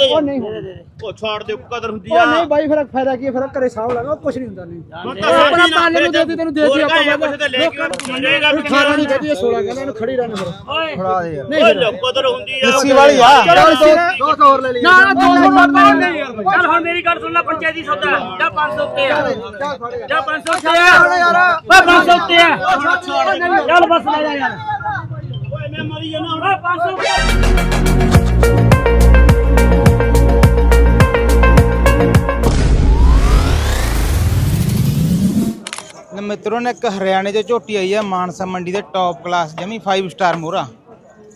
ਦੇ ਉਹ ਨਹੀਂ। ਹੋਣੀ। ਉਹ ਛਾੜ ਦੇ ਕਦਰ ਹੁੰਦੀ ਉਹ ਆ। ਨਹੀਂ ਬਾਈ ਫਿਰ ਫਾਇਦਾ ਕੀ ਹੈ ਫਿਰ ਘਰੇ ਸਾਹ ਲਾਂਗਾ ਕੁਝ ਨਹੀਂ ਹੁੰਦਾ ਨਹੀਂ। ਹੁਣ ਉਹ ਆਪਣਾ ਪਾਲੇ ਨੂੰ ਦੇ ਦੇ ਤੈਨੂੰ ਦੇ ਦੇ ਆਪਾਂ ਕੁਛ ਤੇ ਲੈ ਕੇ ਉਹਨੂੰ ਮੰਨੇਗਾ ਵੀ 18 ਨਹੀਂ ਕਹਦੀ 16 ਕਹਿੰਦਾ ਇਹਨੂੰ ਖੜੀ ਰਹਿਣ ਫਿਰ ਫੜਾ ਦੇ ਯਾਰ। ਨਹੀਂ ਓਏ ਫਿਰ ਲੋ ਕਦਰ ਹੁੰਦੀ ਆ ਲੱਸੀ ਵਾਲੀ ਆ। ਚੱਲ ਦੋ ਦੋ ਹੋਰ ਲੈ ਲਈ ਨਾ ਨਾ ਦੋ ਹੋਰ ਨਹੀਂ ਯਾਰ ਬਾਈ ਚੱਲ ਹੁਣ ਮੇਰੀ ਗੱਲ ਸੁਣ ਲੈ ਪੰਚਾਇਤੀ ਸੌਦਾ। ਜਾਂ 500 ਉੱਤੇ ਆ। ਚੱਲ ਫੜ ਯਾਰ ਜਾਂ 500 ਉੱਤੇ ਆ। ਯਾਰ। ਓਏ 500 ਉੱਤੇ ਆ। ਚੱਲ ਬਸ ਲੈ ਜਾ ਯਾਰ। ਓਏ ਮੈਂ ਮਰੀ ਜਾਣਾ ਹੁਣ। ਓਏ 500 ਉੱਤੇ ਨੇ ਮਿੱਤਰੋ ਨੇ ਇੱਕ ਹਰਿਆਣੇ 'ਚ ਝੋਟੀ ਆਈ ਆ ਮਾਨਸਾ ਮੰਡੀ ਦੇ ਟੌਪ ਕਲਾਸ ਜਮੀ 5 ਸਟਾਰ ਮੋਹਰਾ।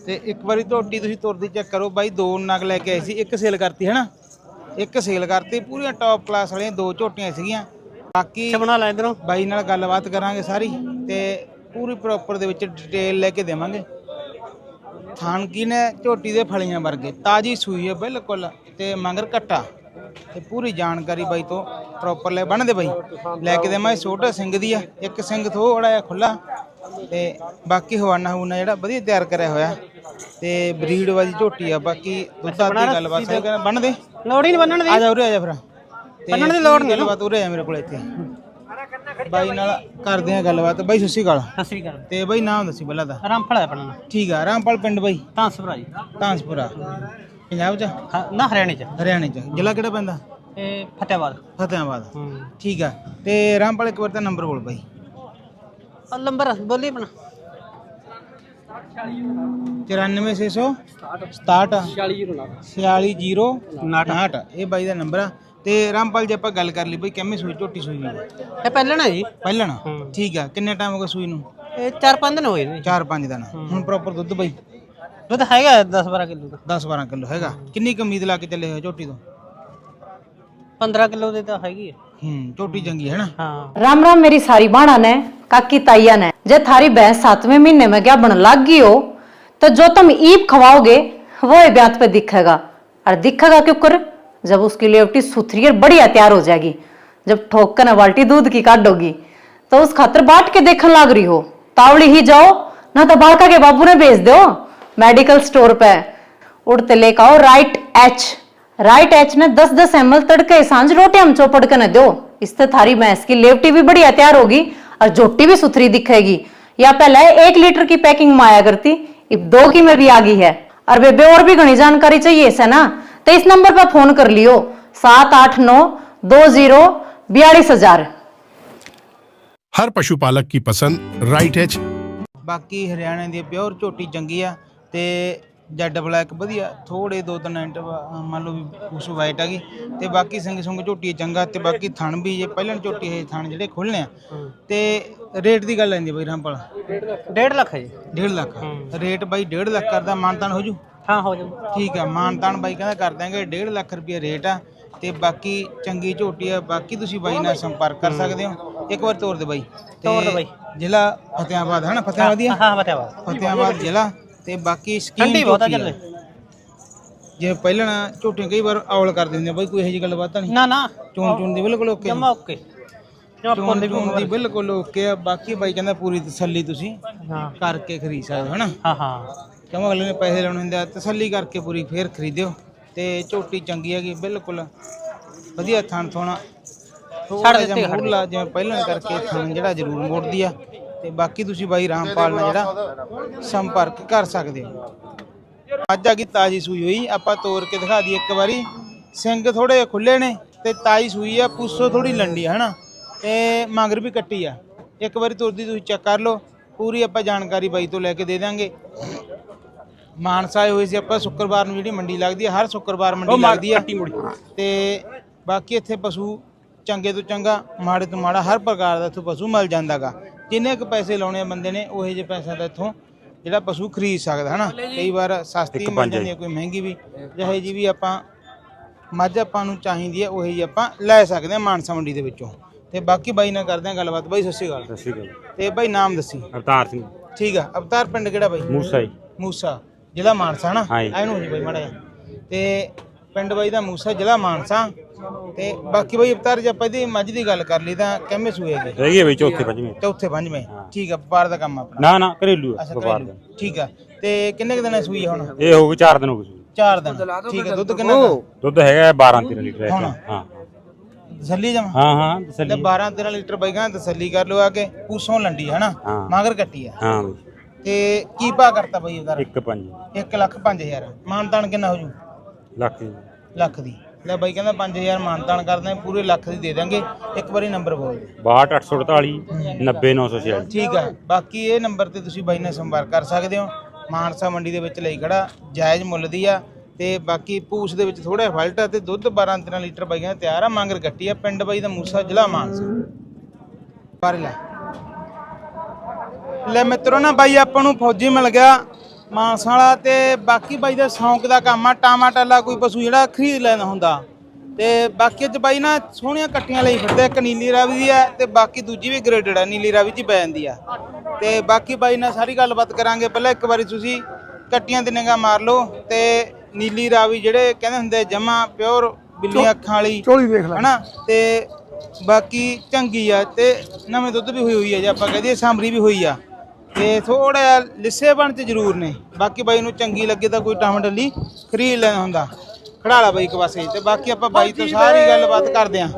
ਤੇ ਇੱਕ ਵਾਰੀ ਝੋਟੀ ਤੁਸੀਂ ਤੁਰਦੀ ਚੈੱਕ ਕਰੋ ਬਾਈ ਦੋ ਨਗ ਲੈ ਕੇ ਆਏ ਸੀ ਇੱਕ ਸੇਲ ਕਰਤੀ ਹੈ ਨਾ ਇੱਕ ਸੇਲ ਕਰਤੀ ਪੂਰੀਆਂ ਟੌਪ ਕਲਾਸ ਵਾਲੀਆਂ ਦੋ ਝੋਟੀਆਂ ਸੀਗੀਆਂ। ਬਾਕੀ ਬਣਾ ਲੈ ਇਧਰੋਂ। ਬਾਈ ਨਾਲ ਗੱਲਬਾਤ ਕਰਾਂਗੇ ਸਾਰੀ ਤੇ ਪੂਰੀ ਪ੍ਰੋਪਰ ਦੇ ਵਿੱਚ ਡਿਟੇਲ ਲੈ ਕੇ ਦੇਵਾਂਗੇ। ਥਾਨਕੀ ਨੇ ਝੋਟੀ ਦੇ ਫਲੀਆਂ ਵਰਗੇ ਤਾਜੀ ਸੂਈ ਹੈ ਬਿਲਕੁਲ ਤੇ ਮੰਗਰ ਕੱਟਾ ਤੇ ਪੂਰੀ ਜਾਣਕਾਰੀ ਬਾਈ ਤੋਂ ਪ੍ਰੋਪਰ ਲੈ ਬਣਦੇ ਬਾਈ। ਲੈ ਕੇ ਦੇਵਾਂ ਇਹ ਛੋਟਾ ਸਿੰਘ ਦੀ ਆ ਇੱਕ ਸਿੰਘ ਥੋੜਾ ਜਿਹਾ ਖੁੱਲਾ ਤੇ ਬਾਕੀ ਹਵਾਨਾ ਹੂਨਾ ਜਿਹੜਾ ਵਧੀਆ ਤਿਆਰ ਕਰਿਆ ਹੋਇਆ। ਤੇ ਬਰੀਡ ਵਾਲੀ ਝੋਟੀ ਆ ਬਾਕੀ ਦੁੱਧਾਂ ਦੀ ਗੱਲਬਾਤ ਹੈ ਬਣਦੇ? ਲੋੜ ਹੀ ਨਹੀਂ ਬੰਨਣ ਆ ਜਾ ਉਰੇ ਆ ਜਾ ਫਿਰ ਬੰਨਣ ਦੀ ਲੋੜ ਨਹੀਂ ਗੱਲਬਾਤ ਉਰੇ ਆ ਮੇਰੇ ਕੋਲ ਇੱਥੇ। ਬਾਈ ਨਾਲ ਕਰਦੇ ਆ ਗੱਲਬਾਤ। ਬਾਈ ਸਤਿ ਸ਼੍ਰੀ ਅਕਾਲ। ਸਤਿ ਸ੍ਰੀ ਅਕਾਲ। ਤੇ ਬਾਈ ਨਾਮ ਦੱਸੀ ਪਹਿਲਾਂ ਤਾਂ। ਰਾਮਫਲ ਹੈ ਆਪਣਾ ਠੀਕ ਆ ਰਾਮਪਾਲ ਪਿੰਡ ਬਾਈ। ਤਾਂਸਪੁਰਾ ਜੀ। ਤਾਂਸਪੁਰਾ। ਪੰਜਾਬ ਚ? ਹਾਂ, ਨਾ ਹਰਿਆਣੇ ਚ। ਹਰਿਆਣੇ ਚ। ਜ਼ਿਲ੍ਹਾ ਕਿਹੜਾ ਪੈਂਦਾ? ਇਹ ਫਤਿਆਬਾਦ ਫਤਿਆਬਾਦ ਹੂੰ। ਠੀਕ ਆ। ਤੇ ਰਾਮਪਾਲ ਇੱਕ ਵਾਰ ਤਾਂ ਨੰਬਰ ਬੋਲ ਬਾਈ। ਉਹ ਨੰਬਰ ਬੋਲੀ ਆਪਣਾ। 94667 46059 ਇਹ ਬਾਈ ਦਾ ਨੰਬਰ ਆ। ਤੇ ਰਾਮਪਾਲ ਜੇ ਆਪਾਂ ਗੱਲ ਕਰ ਲਈ ਬਾਈ ਕਿੰਮੇ ਸੂਈ ਝੋਟੀ ਸੂਈ ਆ? ਇਹ ਪਹਿਲਾਂ ਨਾ ਜੀ। ਪਹਿਲਾਂ ਨਾ ਠੀਕ ਆ। ਕਿੰਨੇ ਟਾਈਮ ਹੋ ਗਿਆ ਸੂਈ ਨੂੰ? ਇਹ 4-5 ਦਿਨ ਹੋਏ ਨੇ। 4-5 ਦਿਨ। ਹੁਣ ਪ੍ਰੋਪਰ ਦੁੱਧ ਬਾਈ। ਦੁੱਧ ਹੈਗਾ 10-12 ਕਿਲੋ ਦਾ 10-12 ਕਿਲੋ ਹੈਗਾ ਕਿੰਨੀ ਕੁ ਉਮੀਦ ਲਾ ਕੇ ਚੱਲੇ ਹੋਏ ਝੋਟੀ ਤੋਂ 15 ਕਿਲੋ ਦੇ ਤਾਂ ਹੈਗੀ ਹੈ ਹੂੰ ਝੋਟੀ ਚੰਗੀ ਹੈ ਨਾ ਹਾਂ राम राम मेरी सारी बाणा ने काकी ताइया ने जे थारी भैंस सातवें महीने में क्या बन लाग गई हो तो जो तुम ईप खवाओगे वो ये ब्यात पे दिखेगा और दिखेगा क्यों कर जब उसकी लेवटी सुथरी और बढ़िया तैयार हो जाएगी जब ठोक कर न बाल्टी दूध की काटोगी तो उस खातर बाट के देखने लाग रही हो तावड़ी ही जाओ ना तो बालका के बाबू ने भेज दो मेडिकल स्टोर पे उड़ते लेकर आओ राइट एच राइट एच ने 10 10 एम तड़के सांझ रोटी हम चौपड़ के न दो इससे थारी भैंस की लेवटी भी बढ़िया तैयार होगी और जोटी भी सुथरी दिखेगी या पहले एक लीटर की पैकिंग में आया करती अब दो की में भी आ गई है और बेबे और भी घनी जानकारी चाहिए इसे ना तो इस नंबर पर फोन कर लियो सात आठ नौ दो जीरो बयालीस हजार हर पशुपालक की पसंद राइट एच ਬਾਕੀ ਹਰਿਆਣੇ ਦੀ ਪਿਓਰ ਝੋਟੀ ਚੰਗੀ ਆ ਤੇ ਜੈਡ ਬਲੈਕ ਵਧੀਆ ਥੋੜੇ ਦੋ ਤਿੰਨ ਇੰਟ ਮੰਨ ਲਓ ਵੀ ਉਸ ਵਾਈਟ ਹੈਗੀ ਤੇ ਬਾਕੀ ਸੰਗ ਸੰਗ ਝੋਟੀ ਚੰਗਾ ਤੇ ਬਾਕੀ ਥਣ ਵੀ ਜੇ ਪਹਿਲਾਂ ਝੋਟੀ ਹੈ ਥਣ ਜਿਹੜੇ ਖੁੱਲਨੇ ਆ ਤੇ ਰੇਟ ਦੀ ਗੱਲ ਆਂਦੀ ਬਈ ਰਾਮਪਾਲ। 1.5 ਲੱਖ। ਹੈ ਜੀ। 1.5 ਲੱਖ। ਰੇਟ ਬਾਈ 1.5 ਲੱਖ ਕਰਦਾ ਮਾਨਤਾਨ ਹੋ ਜੂ? ਹਾਂ ਹੋ ਜਾਊ ਠੀਕ ਆ ਮਾਨਤਾਨ ਬਾਈ ਕਹਿੰਦਾ ਕਰ ਦਾਂਗੇ 1.5 ਲੱਖ ਰੁਪਏ ਰੇਟ ਆ ਤੇ ਬਾਕੀ ਚੰਗੀ ਝੋਟੀ ਆ ਬਾਕੀ ਤੁਸੀਂ ਬਾਈ ਨਾਲ ਸੰਪਰਕ ਕਰ ਸਕਦੇ ਹੋ। ਇੱਕ ਵਾਰ ਤੋਰ ਦੇ ਬਾਈ। ਤੋਰ ਦਿਓ ਬਾਈ। ਜ਼ਿਲ੍ਹਾ ਫਤਿਆਬਾਦ ਹੈ ਨਾ ਫਤਿਆਬਾਦ ਹੀ ਆ? ਹਾਂ ਫਤਿਆਬਾਦ ਫਤਿਆਬਾਦ ਜ਼ਿਲ੍ਹਾ। ਤੇ ਬਾਕੀ ਸਕੀਮ ਠੰਡੀ ਬਹੁਤ ਆ ਚੱਲੇ ਜੇ ਪਹਿਲਾਂ ਨਾ ਝੋਟੀਆਂ ਕਈ ਵਾਰ ਔਲ ਕਰ ਦਿੰਦੇ ਆ ਬਾਈ ਕੋਈ ਇਹੋ ਜਿਹੀ ਗੱਲਬਾਤ ਤਾਂ ਨਹੀਂ। ਨਾ ਨਾ। ਚੋਣ ਚੋਣ ਦੀ ਬਿਲਕੁਲ ਓਕੇ ਜਮਾ ਓਕੇ। ਜਮਾ ਚੋਣ ਦੀ ਚੋਣ ਦੀ ਬਿਲਕੁਲ ਓਕੇ ਆ। ਬਾਕੀ ਬਾਈ ਕਹਿੰਦਾ ਪੂਰੀ ਤਸੱਲੀ ਤੁਸੀਂ ਹਾਂ। ਕਰਕੇ ਖਰੀਦ ਸਕਦੇ ਹੋ ਹਨਾ? ਹਾਂ ਹਾਂ। ਕਿਉਂ ਅਗਲੇ ਨੇ ਪੈਸੇ ਲਾਉਣੇ ਹੁੰਦੇ ਆ ਤਸੱਲੀ ਕਰਕੇ ਪੂਰੀ ਫੇਰ ਖਰੀਦਿਓ। ਤੇ ਝੋਟੀ ਚੰਗੀ ਹੈਗੀ ਬਿਲਕੁਲ ਵਧੀਆ ਥਣ। ਥੋਣਾ ਥੋੜਾ ਜਿਹਾ ਮੂਲਾ ਜਿਵੇਂ ਪਹਿਲਾਂ ਕਰਕੇ ਥਣ ਜਿਹੜਾ ਜ਼ਰੂਰ ਮੋੜਦੀ ਆ। ਤੇ ਬਾਕੀ ਤੁਸੀਂ ਬਾਈ ਰਾਮਪਾਲ ਨਾਲ ਜਿਹੜਾ ਸੰਪਰਕ ਕਰ ਸਕਦੇ ਹੋ। ਅੱਜ ਆ ਗਈ ਤਾਜੀ ਸੂਈ ਹੋਈ ਆਪਾਂ ਤੋੜ ਕੇ ਦਿਖਾ ਦਈਏ ਇੱਕ ਵਾਰੀ। ਸਿੰਘ ਥੋੜੇ ਖੁੱਲੇ ਨੇ ਤੇ ਤਾਜੀ ਸੂਈ ਆ ਪੁੱਸੋ ਥੋੜੀ ਲੰਡੀ ਆ ਹਨਾ? ਤੇ ਮਗਰ ਵੀ ਕੱਟੀ ਆ। ਇੱਕ ਵਾਰੀ ਤੁਰਦੀ ਤੁਸੀਂ ਚੈੱਕ ਕਰ ਲਓ ਪੂਰੀ ਆਪਾਂ ਜਾਣਕਾਰੀ ਬਾਈ ਤੋਂ ਲੈ ਕੇ ਦੇ ਦਾਂਗੇ ਮਾਨਸਾ ਆਏ ਹੋਏ ਸੀ ਆਪਾਂ ਸ਼ੁੱਕਰਵਾਰ ਨੂੰ ਜਿਹੜੀ ਮੰਡੀ ਲੱਗਦੀ ਹੈ ਹਰ ਸ਼ੁੱਕਰਵਾਰ ਮੰਡੀ ਲੱਗਦੀ ਹੈ ਤੇ ਬਾਕੀ ਇੱਥੇ ਪਸ਼ੂ ਚੰਗੇ ਤੋਂ ਚੰਗਾ ਮਾੜੇ ਤੋਂ ਮਾੜਾ ਹਰ ਪ੍ਰਕਾਰ ਦਾ ਇੱਥੋਂ ਪਸ਼ੂ ਮਿਲ ਜਾਂਦਾਗਾ। ਜਿੰਨੇ ਕੁ ਪੈਸੇ ਲਾਉਣੇ ਆ ਬੰਦੇ ਨੇ ਉਹੇ ਜਿਹੇ ਪੈਸਿਆਂ ਦਾ ਇੱਥੋਂ ਜਿਹੜਾ ਪਸ਼ੂ ਖਰੀਦ ਸਕਦਾ ਹਨਾ? ਕਈ ਵਾਰ ਸਸਤੀ ਮਿਲ ਜਾਂਦੀ ਹੈ ਕੋਈ ਮਹਿੰਗੀ ਵੀ। ਜਿਹੇ ਜੀ ਵੀ ਆਪਾਂ ਮੱਝ ਆਪਾਂ ਨੂੰ ਚਾਹੀਦੀ ਹੈ ਉਹੀ ਜੀ ਆਪਾਂ ਲੈ ਸਕਦੇ ਹਾਂ ਮਾਨਸਾ ਮੰਡੀ ਦੇ ਵਿੱਚੋਂ। ਤੇ ਬਾਕੀ ਬਾਈ ਨਾਲ ਕਰਦੇ ਹਾਂ ਗੱਲਬਾਤ। ਬਾਈ ਸਤਿ ਸ਼੍ਰੀ ਅਕਾਲ। ਸਤਿ ਸ਼੍ਰੀ ਅਕਾਲ ਤੇ ਬਾਈ ਨਾਮ ਦੱਸੀ। ਅਵਤਾਰ ਸਿੰਘ। ਠੀਕ ਆ ਅਵਤਾਰ ਪਿੰਡ ਕਿਹੜਾ ਬਾਈ? ਮੂਸਾ ਜੀ। ਮੂਸਾ ਜ਼ਿਲ੍ਹਾ ਮਾਨਸਾ ਨਾ ਹਾਂਜੀ। ਐਨੂੰ ਜੀ ਬਾਈ ਮਾੜਾ। ਤੇ ਪਿੰਡ ਬਾਈ ਦਾ ਮੂਸਾ ਜ਼ਿਲ੍ਹਾ ਮਾਨਸਾ। ਤੇ ਬਾਕੀ ਬਾਈ ਅਵਤਾਰ ਜੇ ਆਪਾਂ ਇਹਦੀ ਮੱਝ ਦੀ ਗੱਲ ਕਰ ਲਈ ਤਾਂ ਕਿੰਮੇ ਸੂਏ ਰਹਿ ਗਏ ਵੀ ਚੌਥੇ ਪੰਜਵੇਂ। ਚੌਥੇ ਪੰਜਵੇਂ। ਠੀਕ ਆ ਵਪਾਰ ਦਾ ਕੰਮ ਆਪਣਾ। ਨਾ ਨਾ ਘਰੇਲੂ ਆ ਅੱਛਾ ਵਪਾਰ ਘਰੇਲੂ। ਦਾ ਠੀਕ ਆ। ਤੇ ਕਿੰਨੇ ਕੁ ਦਿਨਾਂ ਸੂਈ ਆ ਹੁਣ? ਇਹ ਹੋ ਗਏ 4 ਦਿਨ ਹੋ ਗਏ ਸੂਈ। ਚਾਰ ਦਿਨ। ਠੀਕ ਹੈ ਦੁੱਧ ਕਿੰਨਾ ਕੁ? ਦੁੱਧ ਹੈਗਾ 12 13 ਲੀਟਰ? ਹੈ। ਹਾਂ। ਤਸੱਲੀ ਜਮਾ? ਹਾਂ ਹਾਂ ਤੇ ਤਸੱਲੀ 12 13 ਲੀਟਰ ਬਾਈ ਕਹਿੰਦਾ ਤਸੱਲੀ ਕਰ ਲਓ ਆ ਕੇ ਪੂਸੋਂ ਲੰਡੀ ਹੈ ਨਾ ਹਾਂ। ਮਗਰ ਕੱਟੀ ਆ। ਹਾਂ। ਬਈ ਤੇ ਕੀ ਭਾ ਕਰਤਾ ਬਾਈ ਉਹਦਾ? ਇੱਕ ਪੰਜ। 1 ਲੱਖ 5000 ਮਾਨਤਾਨ ਕਿੰਨਾ ਹੋ ਜੂ? ਲੱਖ ਦੀ। ਲੱਖ ਦੀ। ਲੈ ਬਾਈ ਕਹਿੰਦਾ 5000 ਮਾਨਤਾਨ ਕਰਦੇ ਆ, ਪੂਰੇ ਲੱਖ ਦੀ ਦੇ ਦਾਂਗੇ ਇੱਕ ਵਾਰੀ ਨੰਬਰ ਬੋਲ। ਦੇ 62848 90946 ਠੀਕ ਹੈ ਬਾਕੀ ਇਹ ਨੰਬਰ ਤੇ ਤੁਸੀਂ ਬਾਈ ਨਾਲ ਸੰਪਰਕ ਕਰ ਸਕਦੇ ਹੋ। ਮਾਨਸਾ ਮੰਡੀ ਦੇ ਵਿੱਚ ਲਈ ਖੜਾ ਜਾਇਜ਼ ਮੁੱਲ ਦੀ ਆ। ਤੇ ਬਾਕੀ ਪੂਸ ਦੇ ਵਿੱਚ ਥੋੜਾ ਫਲਟ ਆ ਤੇ ਦੁੱਧ 12 13 ਲੀਟਰ ਬਾਈਆਂ ਤਿਆਰ ਆ ਮੰਗਰ ਗੱਟੀ ਆ ਪਿੰਡ ਬਾਈ ਦਾ ਮੂਸਾ ਜ਼ਿਲ੍ਹਾ ਮਾਨਸਾ। ਪਰ ਲੈ। ਲੈ ਮਿੱਤਰੋ ਨਾ ਬਾਈ ਆਪਾਂ ਨੂੰ ਫੌਜੀ ਮਿਲ ਗਿਆ। ਮਾਨਸਾ ਵਾਲਾ ਤੇ ਬਾਕੀ ਬਾਈ ਦਾ ਸ਼ੌਂਕ ਦਾ ਕੰਮ ਆ ਟਾਮਾਟਾਲਾ ਕੋਈ ਪਸ਼ੂ ਜਿਹੜਾ ਖਰੀਦ ਲੈਂਦਾ ਹੁੰਦਾ। ਤੇ ਬਾਕੀ ਅੱਜ ਬਾਈ ਨਾ ਸੋਹਣੀਆਂ ਕੱਟੀਆਂ ਲਈ ਫਿਰਦਾ ਇੱਕ ਨੀਲੀ ਰਾਵੀ ਦੀ ਹੈ ਤੇ ਬਾਕੀ ਦੂਜੀ ਵੀ ਗ੍ਰੇਡਡ ਹੈ ਨੀਲੀ ਰਾਵੀ ਚ ਹੀ ਪੈ ਜਾਂਦੀ ਆ। ਤੇ ਬਾਕੀ ਬਾਈ ਨਾਲ ਸਾਰੀ ਗੱਲਬਾਤ ਕਰਾਂਗੇ ਪਹਿਲਾਂ ਇੱਕ ਵਾਰੀ ਤੁਸੀਂ ਕੱਟੀਆਂ ਤੇ ਨਿਗਾਹ ਮਾਰ ਲਓ ਤੇ ਨੀਲੀ ਰਾਵੀ ਜਿਹੜੇ ਕਹਿੰਦੇ ਹੁੰਦੇ ਜਮਾ ਪਿਓਰ ਬਿੱਲੀਆਂ ਅੱਖਾਂ ਵਾਲੀ ਝੋਲੀ ਦੇਖ ਲੈ। ਹਨਾ? ਤੇ ਬਾਕੀ ਚੰਗੀ ਆ ਤੇ ਨਵੇਂ ਦੁੱਧ ਵੀ ਹੋਈ ਹੋਈ ਆ ਜੇ ਆਪਾਂ ਕਹਦੇ ਸਾਂਭਰੀ ਵੀ ਹੋਈ ਆ। ਤੇ ਥੋੜਾ ਜਿਹਾ ਲਿੱਸੇ ਬਣ ਚ ਜ਼ਰੂਰ ਨੇ। ਬਾਕੀ ਬਾਈ ਨੂੰ ਚੰਗੀ ਲੱਗੇ ਤਾਂ ਕੋਈ ਟਾਮ ਡੱਲੀ ਖਰੀਦ ਲੈਣਾ ਹੁੰਦਾ। ਖੜਾਲਾ ਬਾਈ ਇੱਕ ਪਾਸੇ ਤੇ ਬਾਕੀ ਆਪਾਂ ਬਾਈ ਤੋਂ ਸਾਰੀ ਗੱਲਬਾਤ ਕਰਦੇ ਆਂ।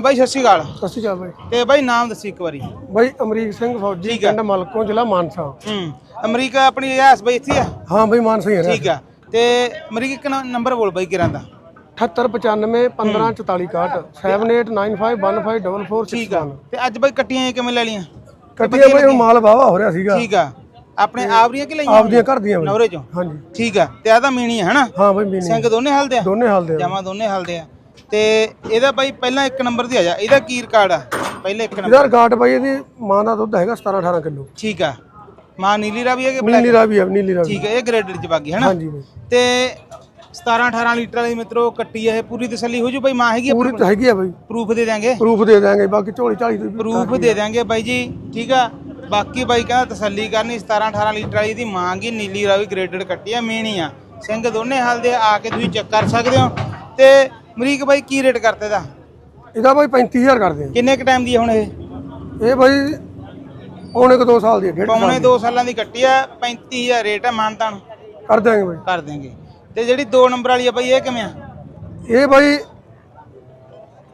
ਬਾਈ ਸਤਿ ਸ਼੍ਰੀ ਅਕਾਲ। ਸਤਿ ਸ਼੍ਰੀ ਅਕਾਲ ਬਾਈ। ਤੇ ਬਾਈ ਨਾਮ ਦੱਸੀ ਇੱਕ ਵਾਰੀ। ਬਾਈ ਅਮਰੀਕ ਸਿੰਘ ਫੌਜੀ ਠੀਕ ਆ। ਪਿੰਡ ਮਲਕੋਂ ਜ਼ਿਲ੍ਹਾ ਮਾਨਸਾ। ਹੂੰ ਅਮਰੀਕਾ ਆਪਣੀ ਰਿਆਸ ਬਾਈ ਇੱਥੇ ਆ? ਹਾਂ ਬਾਈ ਮਾਨਸਾ ਹੀ ਹੈ ਠੀਕ ਆ। ਤੇ ਅਮਰੀਕਾ ਇੱਕ ਨਾ- ਨੰਬਰ ਬੋਲ ਬਾਈ ਕਿਰਾਂ ਦਾ? 7895 1544 7895154444 ਠੀਕ ਆ। ਤੇ ਅੱਜ ਬਾਈ ਕੱਟੀਆਂ ਇਹ ਕਿਵੇਂ ਲੈ ਲੀਆਂ ਕੱਟੀਆਂ ਬਾਈ ਹੁਣ ਮਾਲ ਵਾਵਾ ਹੋ ਰਿਹਾ ਸੀਗਾ। ਠੀਕ ਆ। ਆਪਣੇ ਆਵਰੀਆਂ ਕਿ ਲਈਆਂ ਆਪਦੀਆਂ ਘਰ ਦੀਆਂ ਬਾਈ। ਨਵਰੇ ਚੋਂ? ਹਾਂਜੀ। ਠੀਕ ਆ। ਤੇ ਆ ਤਾਂ ਮੀਣੀ ਹੈ ਹਨਾ? ਹਾਂ ਬਾਈ ਮੀਨੀ ਸਿੰਘ ਦੋਨੇ ਹਲਦੇ ਆ? ਦੋਨੇ ਹਾਲ ਦੇ ਆ। ਜਮਾ ਦੋਨੇ ਹਲਦੇ ਆ। ਤੇ ਇਹਦਾ ਬਾਈ ਪਹਿਲਾਂ ਇੱਕ ਨੰਬਰ ਤੇ ਆ ਜਾ। ਇਹਦਾ ਕੀ ਰਿਕਾਰਡ ਆ? ਪਹਿਲੇ ਇੱਕ ਨੰਬਰ। ਇਹਦਾ ਰਿਕਾਰਡ ਬਾਈ ਇਹਦੀ ਮਾਂ ਦਾ ਦੁੱਧ ਹੈਗਾ 17 18 ਕਿਲੋ। ਠੀਕ ਆ। ਮਾਂ ਨੀਲੀ ਰਾਵੀ ਹੈ ਕਿ ਨੀਲੀ ਬਲੈਕ? ਰਾਵੀ ਹੈ ਨੀਲੀ ਰਾਵੀ। ਠੀਕ ਹੈ ਇਹ ਗ੍ਰੇਡਡ ਚ ਬਾਗੀ ਹੈ ਨਾ ਹਾਂਜੀ ਬਾਈ। ਤੇ 17 18 ਲੀਟਰ ਵਾਲੀ ਮਿੱਤਰੋ ਕੱਟੀ ਇਹ। ਪੂਰੀ ਤਸੱਲੀ ਹੋ ਜੂ ਬਾਈ? ਮਾਂ ਹੈਗੀ ਪੂਰੀ ਤਾਂ ਹੈਗੀ ਆ ਬਾਈ। ਪ੍ਰੂਫ ਦੇ ਦਾਂਗੇ ਪ੍ਰੂਫ ਦੇ ਦਾਂਗੇ ਬਾਕੀ ਝੋਲੀ ਝਾਲੀ ਦੀ ਪ੍ਰੂਫ ਦੇ ਦਾਂਗੇ ਬਾਈ ਜੀ ਠੀਕ ਆ? ਬਾਕੀ ਬਾਈ ਕਹਿੰਦਾ ਤਸੱਲੀ ਕਰਨੀ 17 18 ਲੀਟਰ ਵਾਲੀ ਦੀ ਮਾਂਗੀ ਨੀਲੀ ਰਾਵੀ ਗ੍ਰੇਡਡ ਕੱਟੀ ਆ ਮੇਣੀ ਆ। ਸਿੰਘ ਦੋਨੇ ਹਲਦੇ ਆ ਆ ਕੇ ਤੁਸੀਂ ਚੈੱਕ ਕਰ ਸਕਦੇ ਹੋ। ਤੇ ਮਰੀਕ ਬਾਈ ਕੀ ਰੇਟ ਕਰਤੇ ਦਾ ਇਹਦਾ ਬਾਈ 35000 ਕਰਦੇ ਆ। ਕਿੰਨੇ ਕ ਟਾਈਮ ਦੀ ਹੁਣ ਇਹ? ਇਹ ਬਾਈ ਪੌਣੇ ਕੁ 2 ਸਾਲ ਦੀ ਹੈ, ਪੌਣੇ 2 ਸਾਲਾਂ ਦੀ ਕੱਟੀ ਆ 35000 ਰੇਟ ਆ ਮਾਨਤਾਨ। ਕਰ ਦਾਂਗੇ ਬਾਈ। ਕਰ ਦੇਂਗੇ ਤੇ ਜਿਹੜੀ 2 ਨੰਬਰ ਵਾਲੀ ਆ ਬਾਈ ਇਹ ਕਿਵੇਂ ਆ? ਇਹ ਬਾਈ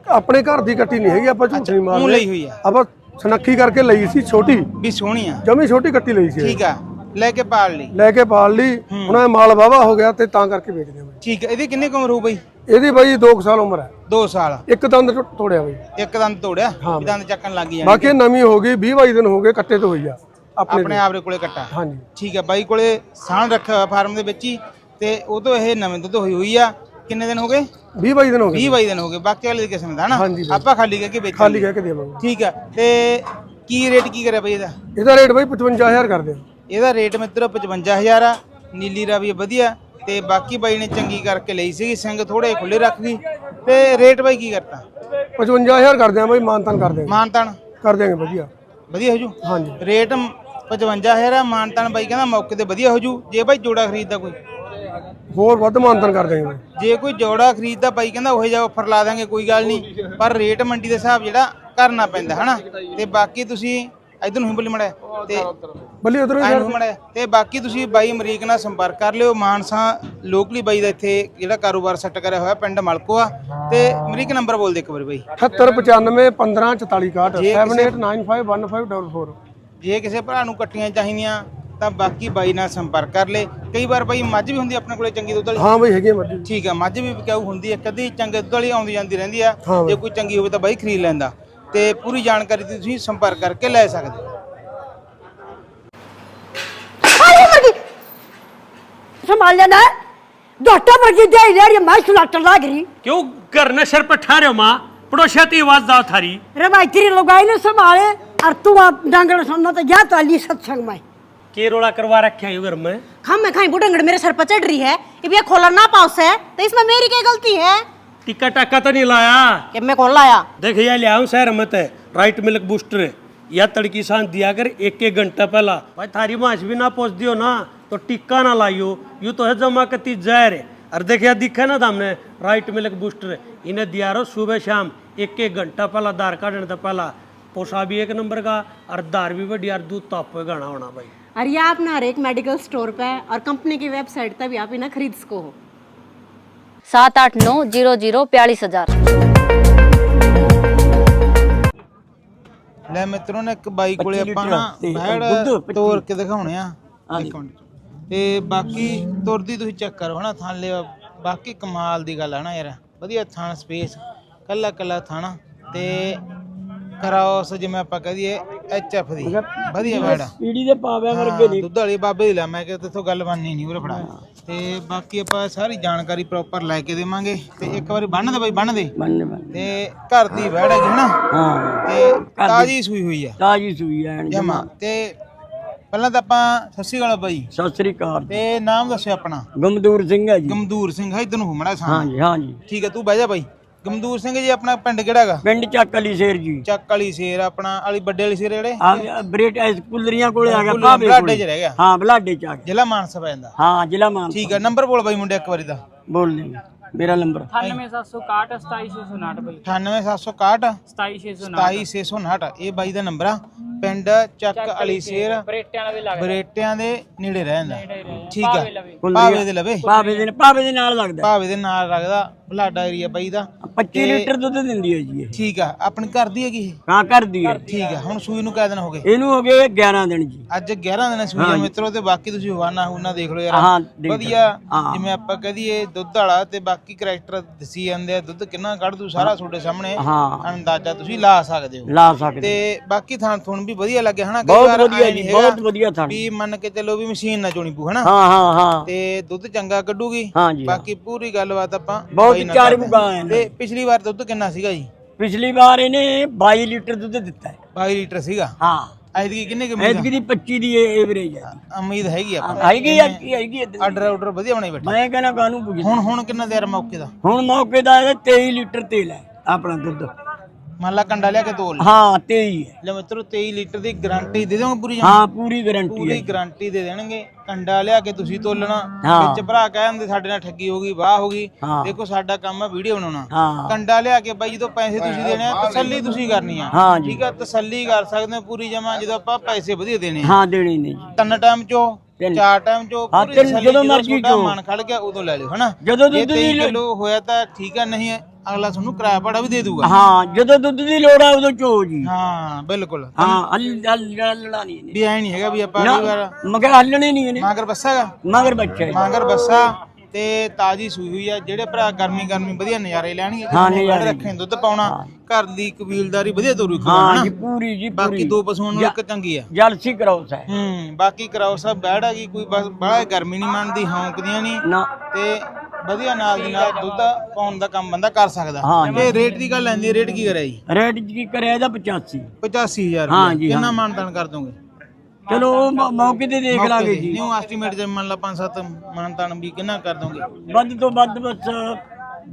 ਆਪਣੇ ਘਰ ਦੀ ਕੱਟੀ ਨਹੀਂ ਹੈਗੀ ਆਪਾਂ ਝੂਠ ਨਹੀਂ ਮਾਰਦੇ। ਲਈ ਹੋਈ ਆ? ਆਪਾਂ ਸੁਨੱਖੀ ਕਰਕੇ ਲਈ ਸੀ ਛੋਟੀ। ਵੀ ਸੋਹਣੀ ਆ। ਜਮੀ ਛੋਟੀ ਕੱਟੀ ਲਈ ਸੀ ਇਹ। ਠੀਕ ਆ ਲੈ ਕੇ ਪਾਲ ਲਈ। ਲੈ ਕੇ ਪਾਲ ਲਈ ਹੁਣ ਇਹ ਮਾਲ ਵਾਵਾ ਹੋ ਗਿਆ ਤੇ ਤਾਂ ਕਰਕੇ ਵੇਚਦੇ ਆ ਬਾਈ। ਠੀਕ ਆ ਇਹਦੀ ਕਿੰਨੀ ਕੁ ਉਮਰ ਹੋਊ ਬਾਈ? ਇਹਦੀ ਬਾਈ 2 ਸਾਲ ਉਮਰ ਹੈ 2 ਸਾਲ। ਇੱਕ ਦੰਦ ਟੁੱਟ- ਤੋੜਿਆ ਬਾਈ। ਇੱਕ ਦੰਦ ਤੋੜਿਆ ਹਾਂ ਵੀ ਦੰਦ ਚੱਕਣ ਲੱਗ ਜਾਣ। ਬਾਕੀ ਇਹ ਨਵੀਂ ਹੋ ਗਈ 20 22 ਦਿਨ ਹੋ ਗਏ ਕੱਟੇ ਤੋਂ ਹੋਈ ਆ ਆਪਣੇ ਆਪਣੇ ਆਪ ਦੇ ਕੋਲੇ ਕੱਟਾ। ਹਾਂਜੀ। ਠੀਕ ਆ ਬਾਈ ਕੋਲੇ ਸਾਣ ਰੱਖਿਆ ਹੋਇਆ ਫਾਰਮ ਦੇ ਵਿੱਚ ਹੀ। ਤੇ ਉਦੋਂ ਇਹ ਨਵੇਂ ਦੁੱਧ ਹੋਈ ਹੋਈ ਆ। ਕਿੰਨੇ ਦਿਨ ਹੋ ਗਏ? 20 22 ਦਿਨ ਹੋ ਗਏ। 20 22 ਦਿਨ ਹੋ ਗਏ। ਬਾਕੀ ਵਾਲੇ ਕਿਸਮ ਦਾ ਹਨਾ ਹਾਂਜੀ ਬਾਈ। ਆਪਾਂ ਖਾਲੀ ਕਰਕੇ ਵੇਚਾਂਗੇ। ਖਾਲੀ ਕਹਿ ਕੇ ਦੇਵਾਂਗੇ। ਠੀਕ ਆ। ਤੇ ਕੀ ਰੇਟ ਕੀ ਕਰਿਆ ਬਾਈ ਇਹਦਾ? ਇਹਦਾ ਰੇਟ ਬਾਈ 55000 ਕਰਦੇ ਆ। ਇਹਦਾ ਰੇਟ ਮਿੱਤਰੋ 55000 ਆ। ਨੀਲੀ ਰਾਵੀ ਵਧੀਆ। ਤੇ ਬਾਕੀ ਬਾਈ ਨੇ ਚੰਗੀ ਕਰਕੇ ਲਈ ਸੀਗੀ। ਸਿੰਘ ਥੋੜੇ ਖੁੱਲੇ ਰੱਖ ਗਈ। ਤੇ ਰੇਟ ਬਾਈ ਕੀ ਕਰਤਾ? 55000 ਕਰਦੇ ਆ ਬਾਈ ਮਾਨਤਨ ਕਰਦੇ ਆ। ਮਾਨਤਾਨ? ਕਰ ਦਿਆਂਗੇ ਵਧੀਆ। ਵਧੀਆ ਹੋ ਜੂ? ਹਾਂਜੀ। ਰੇਟ 55000 ਆ ਮਾਨਤਾਨ ਬਾਈ ਕਹਿੰਦਾ ਮੌਕੇ ਤੇ ਵਧੀਆ ਹੋ ਜੂ। ਜੇ ਬਾਈ ਜੋੜਾ ਖਰੀਦਦਾ ਕੋਈ। ਹੋਰ ਵੱਧ ਮਾਨਤਨ ਕਰ ਦਿਆਂਗੇ ਬਾਈ ਜੇ ਕੋਈ ਜੋੜਾ ਖਰੀਦਦਾ ਬਾਈ ਕਹਿੰਦਾ ਉਹੇ ਜਿਹਾ ਆਫਰ ਲਾ ਦਾਂਗੇ ਕੋਈ ਗੱਲ ਨਹੀਂ। ਪਰ ਰੇਟ ਮੰਡੀ ਦੇ ਹਿਸਾਬ ਜਿਹੜਾ ਕਰਨਾ ਪੈਂਦਾ ਹਨਾ? ਤੇ ਬਾਕੀ ਤੁਸੀਂ ਇਧਰ ਨੂੰ ਹਿੰਬਲ ਮੜਿਆ ਤੇ ਬੱਲੀ ਉਧਰ ਨੂੰ ਮੜਿਆ ਤੇ ਬਾਕੀ ਤੁਸੀਂ ਬਾਈ ਅਮਰੀਕ ਨਾਲ ਸੰਪਰਕ ਕਰ ਲਿਓ। ਮਾਨਸਾ ਲੋਕਲੀ ਬਾਈ ਦਾ ਇੱਥੇ ਜਿਹੜਾ ਕਾਰੋਬਾਰ ਸੈੱਟ ਕਰਿਆ ਹੋਇਆ ਪਿੰਡ ਮਲਕੋ ਆ ਤੇ ਅਮਰੀਕ ਨੰਬਰ ਬੋਲ ਦੇ ਇੱਕ ਵਾਰੀ ਬਾਈ। 7895 1544 78951544 ਜੇ ਕਿਸੇ ਭਰਾ ਨੂੰ ਕੱਟੀਆਂ ਚਾਹੀਦੀਆਂ ਤਾਂ ਬਾਕੀ ਬਾਈ ਨਾਲ ਸੰਪਰਕ ਕਰ ਲੈ ਕਈ ਵਾਰ ਬਾਈ ਮੱਝ ਵੀ ਹੁੰਦੀ ਆਪਣੇ ਕੋਲੇ ਚੰਗੀ ਦੁੱਧ ਵਾਲੀ ਹਾਂ ਬਾਈ ਹੈਗੀ ਆ ਮਰਜ਼ੀ ਠੀਕ ਆ ਮੱਝ ਵੀ ਵਿਕਾਊ ਹੁੰਦੀ ਹੈ ਕਦੀ ਚੰਗੇ ਦੁੱਧ ਵਾਲੀ ਆਉਂਦੀ ਜਾਂਦੀ ਰਹਿੰਦੀ ਆ ਹਾਂ ਜੇ ਕੋਈ ਚੰਗੀ ਹੋਵੇ ਤਾਂ ਬਾਈ ਖਰੀਦ ਲੈਂਦਾ ਤੇ ਪੂਰੀ ਜਾਣਕਾਰੀ ਤੇ ਤੁਸੀਂ ਸੰਪਰਕ ਕਰਕੇ ਲੈ ਸਕਦੇ ਹੋ संभाल लेना है डॉक्टर पर की दे ले रही मैं सुलाटर लाग रही क्यों घर ने सिर पर ठहरे हो माँ पड़ोसिया ती आवाज दाओ थारी रे भाई तेरी लगाई ने संभाले और तू आप डांगड़ सुनना तो जा तो अली सत्संग में के रोड़ा करवा रखे हैं घर में हम मैं खाई बुढ़ंगड़ मेरे सर पर चढ़ रही है ये भैया खोला ना पाउस है तो इसमें मेरी क्या गलती है टिक्का टाका तो नहीं लाया कि मैं कौन लाया देख ये ले आऊं शहर मत है राइट मिल्क बूस्टर या तड़की सांस दिया कर एक एक घंटा पहला भाई थारी माछ भी ना पहुंच दियो ना तो टिक्का ना लाइयो यूं तो है जमा कती जहर है और देखिए दिखे ना हमने राइट मिल्क बूस्टर इन्हें दिया रो सुबह शाम एक एक घंटा पहला दार काटने तो पहला पोसा भी एक नंबर का और दार भी बढ़िया और दूध तो आपको गाना होना भाई और ये आप ना हर एक मेडिकल स्टोर पे और कंपनी की वेबसाइट पे भी आप इन्हें खरीद सको हो सात आठ नौ जीरो जीरो बयालीस हजार ਲੈ ਮਿੱਤਰੋਂ ਨੇ ਇੱਕ ਬਾਈ ਕੋਲੇ ਆਪਾਂ ਨਾ ਭੈੜ ਤੋੜ ਕੇ ਦਿਖਾਉਣੇ ਆ ਇੱਕ ਮਿੰਟ ਤੇ ਬਾਕੀ ਤੁਰਦੀ ਤੁਸੀਂ ਚੈੱਕ ਕਰੋ ਹਨਾ ਥਣ ਲਿਆ ਬਾਕੀ ਕਮਾਲ ਦੀ ਗੱਲ ਹੈ ਨਾ ਯਾਰ ਵਧੀਆ ਥਣ ਸਪੇਸ ਕੱਲਾ ਕੱਲਾ ਥਣ ਤੇ ਕਰਾਉਸ ਜਿਵੇਂ ਆਪਾਂ ਕਹਿ ਦਈਏ ਐਚ ਐਫ ਦੀ। ਵਧੀਆ ਆ। ਪੀੜੀ ਦੇ ਪਾਵਿਆਂ ਵਰਗੇ ਹਾਂ, ਦੁੱਧ ਵਾਲੀ ਬਾਬੇ ਦੀ ਲੈ ਮੈਂ ਕਿ ਤੇਥੋਂ ਗੱਲ ਬਣਨੀ ਨਹੀਂ ਉਰੇ ਫੜਾ। ਤੇ ਬਾਕੀ ਆਪਾਂ ਸਾਰੀ ਜਾਣਕਾਰੀ ਪ੍ਰੋਪਰ ਲੈ ਕੇ ਦੇਵਾਂਗੇ। ਤੇ ਇੱਕ ਵਾਰੀ ਬੰਨ ਦੇ ਬਾਈ ਬੰਨ ਦੇ। ਬੰਨ ਬੰਨ ਤੇ ਘਰ ਦੀ ਵੈੜ ਹੈਗੀ ਹਨਾ? ਹਾਂ। ਤੇ ਤਾਜੀ ਸੂਈ ਹੋਈ ਆ। ਤਾਜੀ ਸੂਈ ਐਨ ਜਮਾ। ਤੇ ਪਹਿਲਾਂ ਤਾਂ ਆਪਾਂ ਸਤਿ ਸ਼੍ਰੀ ਅਕਾਲ ਬਾਈ। ਸਤਿ ਸ੍ਰੀ ਅਕਾਲ ਤੇ ਨਾਮ ਦੱਸਿਓ ਆਪਣਾ। ਗਮਦੂਰ ਸਿੰਘ ਹੈ ਜੀ। ਗਮਦੂਰ ਸਿੰਘ ਹੈ ਇਧਰ ਨੂੰ ਘੁੰਮਣਾ ਸਾਂ ਹਾਂਜੀ ਹਾਂਜੀ। ਠੀਕ ਹੈ ਤੂੰ ਬਹਿ ਜਾ ਬਾਈ। ਗਮਦੂਰ ਸਿੰਘ ਜੀ ਆਪਣਾ ਪਿੰਡ ਕਿਹੜਾ ਹੈਗਾ? ਪਿੰਡ ਚੱਕ ਅਲੀ ਸ਼ੇਰ ਜੀ। ਚੱਕ ਵਾਲੀ ਸ਼ੇਰ ਆਪਣਾ ਵਾਲੀ ਵੱਡੇ ਵਾਲੀ ਸ਼ੇਰ ਜਿਹੜੇ? ਆ ਬਰੇਟ ਐਸ ਕੁਲਰੀਆਂ ਕੋਲੇ ਆ ਗਿਆ ਭਾਵੇ ਬਲਾਡੇ 'ਚ ਰਹਿ ਗਿਆ। ਹਾਂ ਬਲਾਡੇ ਚ ਆ ਗਿਆ। ਜ਼ਿਲ੍ਹਾ ਮਾਨਸਾ ਪੈ ਜਾਂਦਾ। ਹਾਂ ਜ਼ਿਲ੍ਹਾ ਮਾਨ ਠੀਕ ਹੈ ਨੰਬਰ ਬੋਲ ਬਾਈ ਮੁੰਡੇ ਇੱਕ ਵਾਰੀ ਦਾ। ਬੋਲ ਲੈ ਮੇਰਾ ਨੰਬਰ। 98761 27659 ਇਹ ਬਾਈ ਦਾ ਨੰਬਰ ਆ। ਪਿੰਡ ਚੱਕ ਅਲੀ ਸ਼ੇਰ ਬਰੇਟਿਆਂ ਦੇ ਨੇੜੇ ਰਹਿੰਦਾ ਠੀਕ ਆ। ਭਾਵੇ ਦੇ ਲਵੇ। ਭਾਵੇ ਦੇ ਭਾਵੇ ਦੇ ਨਾਲ ਲੱਗਦਾ। ਭਾਵੇ ਦੇ ਨਾਲ ਰੱਖਦਾ ਬਲਾਡਾ ਏਰੀਆ ਬਾਈ ਦਾ 25 ਲੀਟਰ ਦੁੱਧ ਦਿੰਦੀ ਹੈ ਜੀ ਇਹ। ਠੀਕ ਆ ਆਪਣੀ ਘਰ ਦੀ ਹੈਗੀ ਇਹ? ਹਾਂ ਕਰਦੀ ਹੈ। ਠੀਕ ਆ ਹੁਣ ਸੂਈ ਨੂੰ ਕਿਹ ਦਿਨ ਹੋ ਗਏ? ਇਹਨੂੰ ਹੋ ਗਏ 11 ਦਿਨ ਜੀ। ਅੱਜ 11 ਦਿਨ ਸੂਈ ਆ ਮਿੱਤਰੋ ਤੇ ਬਾਕੀ ਤੁਸੀਂ ਹਵਾਨਾ ਹੁਨਾ ਦੇਖ ਲਓ ਹਾਂ, ਯਾਰ ਦੇਖ ਵਧੀਆ ਹਾਂ। ਜਿਵੇਂ ਆਪਾਂ ਕਹਦੀਏ ਦੁੱਧ ਵਾਲਾ ਤੇ ਬਾਕੀ ਕਰੈਕਟਰ ਦਸੀ ਜਾਂਦੇ ਆ ਦੁੱਧ ਕਿੰਨਾ ਕੱਢ ਦੂ ਸਾਰਾ ਤੁਹਾਡੇ ਸਾਹਮਣੇ। ਹਾਂ। ਅੰਦਾਜ਼ਾ ਤੁਸੀਂ ਲਾ ਸਕਦੇ ਹੋ। ਲਾ ਸਕਦੇ ਤੇ ਬਾਕੀ ਥਾਂ ਥੁਣ ਵੀ ਵਧੀਆ ਲੱਗਿਆ ਹਨਾ? ਬਹੁਤ ਵਧੀਆ ਜੀ ਨੀ ਹੈਗਾ ਬਹੁਤ ਵਧੀਆ ਥਾਂ। ਵੀ ਮੰਨ ਕੇ ਚੱਲੋ ਵੀ ਮਸ਼ੀਨ ਨਾ ਚੋਣੀ ਪੂ ਹਨਾ? ਹਾਂ ਹਾਂ ਹਾਂ। ਤੇ ਦੁੱਧ ਚੰਗਾ ਕੱਢੂਗੀ। ਹਾਂ ਜੀ ਬਾਕੀ ਪੂਰੀ ਗੱਲਬਾਤ ਆਪਾਂ ਬਹੁਤ ਨਾਲ ਚਾਰ ਮੁਕਾ ਹਾਂ। ਤੇ ਪਿਛਲੀ ਵਾਰ ਦੁੱਧ ਕਿੰਨਾ ਸੀਗਾ ਜੀ? ਪਿਛਲੀ ਵਾਰ ਇਹਨੇ 22 ਲੀਟਰ ਦੁੱਧ ਦਿੱਤਾ ਹੈ। 22 ਲੀਟਰ ਸੀਗਾ? ਹਾਂ। ਐਤਕੀ ਕਿੰਨੇ ਕੁ ਐਤਕੀ ਦੀ 25 ਦੀ ਐਵਰੇਜ ਹੈ। ਆ? ਉਮੀਦ ਹੈਗੀ ਆਪਾਂ। ਹੈਗੀ ਆ ਕੀ ਹੈਗੀ ਆ? ਆਰਡਰ ਆਰਡਰ ਵਧੀਆ ਬਣਾਈ ਬੈਠੇ। ਮੈਂ ਕਹਿੰਦਾ ਕਾਹਨੂੰ ਪੁੱਛ ਹੁਣ ਹੁਣ ਕਿੰਨਾ ਦੇਰ ਮੌਕੇ ਦਾ? ਹੁਣ ਮੌਕੇ ਦਾ ਇਹ 23 ਲੀਟਰ ਤੇਲ ਹੈ ਆਪਣਾ ਦੁੱਧ। ਮੰਨ ਲਾ ਕੰਡਾ ਲਿਆ ਕੇ ਤੋਲ ਹਾਂ 23 ਹੈ ਲੈ ਮਿੱਤਰੋ 23 ਲੀਟਰ ਦੀ ਗਾਰੰਟੀ ਦੇ ਦੋਗੇ ਪੂਰੀ ਜਮਾਂ? ਹਾਂ ਪੂਰੀ ਗਾਰੰਟੀ ਪੂਰੀ ਹੈ। ਗਾਰੰਟੀ ਦੇ ਦੇਣਗੇ। ਕੰਡਾ ਲਿਆ ਕੇ ਤੁਸੀਂ ਤੋਲਣਾ। ਹਾਂ। ਵਿੱਚ ਭਰਾ ਕਹਿੰਦੇ ਸਾਡੇ ਨਾਲ ਠੱਗੀ ਹੋ ਗਈ ਵਾਹ ਹੋ ਗਈ। ਹਾਂ। ਦੇਖੋ ਸਾਡਾ ਕੰਮ ਹੈ ਵੀਡੀਓ ਬਣਾਉਣਾ। ਹਾਂ। ਕੰਡਾ ਲਿਆ ਕੇ ਬਾਈ ਜਦੋਂ ਪੈਸੇ ਤੁਸੀਂ ਦੇਣੇ ਆ ਤਸੱਲੀ ਤੁਸੀਂ ਕਰਨੀ ਆ। ਹਾਂ ਜੀ। ਠੀਕ ਆ ਤਸੱਲੀ ਕਰ ਸਕਦੇ ਹੋ ਪੂਰੀ ਜਮਾ ਜਦੋਂ ਆਪਾਂ ਪੈਸੇ ਵਧੀਆ ਦੇਣੇ ਆ। ਹਾਂ ਦੇਣੀ ਨਹੀਂ ਜੀ। ਤਿੰਨ ਟਾਈਮ ਚੋ। ਤਿੰਨ। ਚਾਰ ਟਾਈਮ ਚੋ ਹਾਂ, ਪੂਰੀ ਤਿੰਨ- ਤਸੱਲੀ ਜਦੋਂ ਜਦੋਂ ਮਰਜ਼ੀ ਤੁਹਾਡਾ ਚੋ। ਮਨ ਖੜ ਗਿਆ ਉਦੋਂ ਲੈ ਲਿਓ ਹਨਾ? ਜਦੋਂ ਜੇ ਦੁੱਧ ਦੀ 23 ਕਿਲੋ ਹੋਇਆ ਤਾਂ ਠੀਕ ਆ ਨਹੀਂ ਅਗਲਾ ਤੁਹਾਨੂੰ ਕਿਰਾਇਆ ਭਾੜਾ ਵੀ ਦੇ ਦੂਗਾ। ਹਾਂ ਜਦੋਂ ਦੁੱਧ ਦੀ ਲੋੜ ਆ ਉਦੋਂ ਚੋ ਜੀ। ਹਾਂ ਬਿਲਕੁਲ। ਹਾਂ ਹੱਲ ਹੱਲਣਾ ਨਹੀਂ ਇਹਨੇ। ਵੀ ਐ ਨਹੀਂ ਹੈਗਾ ਵੀ ਆਪਾਂ ਅਗਲੀ ਵਾਰ ਮਗਰ ਹੱਲਣੇ ਨਹੀਂ ਇਹਨੇ। ਮਾਂਗਰ ਬੱਸਾ ਹੈਗਾ ਮਗਰ ਬੱਚਾ ਹੈ ਮਾਂਗਰ ਬੱਸਾ। ਤੇ ਤਾਜੀ ਸੂਈ ਹੋਈ ਆ। ਜਿਹੜੇ ਭਰਾ ਗਰਮੀ ਗਰਮੀ ਵਧੀਆ ਨਜ਼ਾਰੇ ਲੈਣਗੇ ਹਾਂ, ਨੇ ਨਜ਼ਾਰੇ। ਰੱਖੇ ਦੁੱਧ ਪਾਉਣਾ ਘਰ ਦੀ ਕਬੀਲਦਾਰੀ ਵਧੀਆ ਤੋਰੂ ਹਾਂ ਜੀ ਪੂਰੀ ਜੀ ਬਾਕੀ ਪੂਰੀ। ਦੋ ਪਸ਼ੂਆਂ ਨੂੰ ਇੱਕ ਚੰਗੀ ਆ। ਜਲਸੀ ਕਰਾਉਸ ਹੈ ਹੂੰ ਬਾਕੀ ਕਰਾਓ ਸਭ ਬੈੜ ਹੈਗੀ ਕੋਈ ਬਸ ਬੜਾ ਗਰਮੀ ਨਹੀਂ ਮੰਨਦੀ ਹੌਂਕਦੀਆਂ ਨਹੀਂ ਨਾ। ਤੇ ਵਧੀਆ ਨਾਲ ਦੀ ਨਾਲ ਦੁੱਧ ਪਾਉਣ ਦਾ ਕੰਮ ਬੰਦਾ ਕਰ ਸਕਦਾ। ਹਾਂ ਤੇ ਰੇਟ ਦੀ ਗੱਲ ਆਂਦੀ ਰੇਟ ਕੀ ਕਰਿਆ ਜੀ? ਰੇਟ ਕੀ ਕਰਿਆ ਇਹਦਾ 85 85000 ਹਾਂ ਜੀ, ਕਿੰਨਾ ਹਾਂ। ਕਰ ਦੋਗੇ? ਚਲੋ ਉਹ ਮੌ- ਮੌਕੇ ਤੇ ਦੇਖ ਲਾਂਗੇ ਜੀ। ਨਿਊ ਐਸਟੀਮੇਟ ਜੇ ਮੰਨ ਲਾ 5-7 ਮਾਨਤਾਨ ਵੀ ਕਿੰਨਾ ਕਰ ਦੋਗੇ? ਵੱਧ ਤੋਂ ਵੱਧ ਬਸ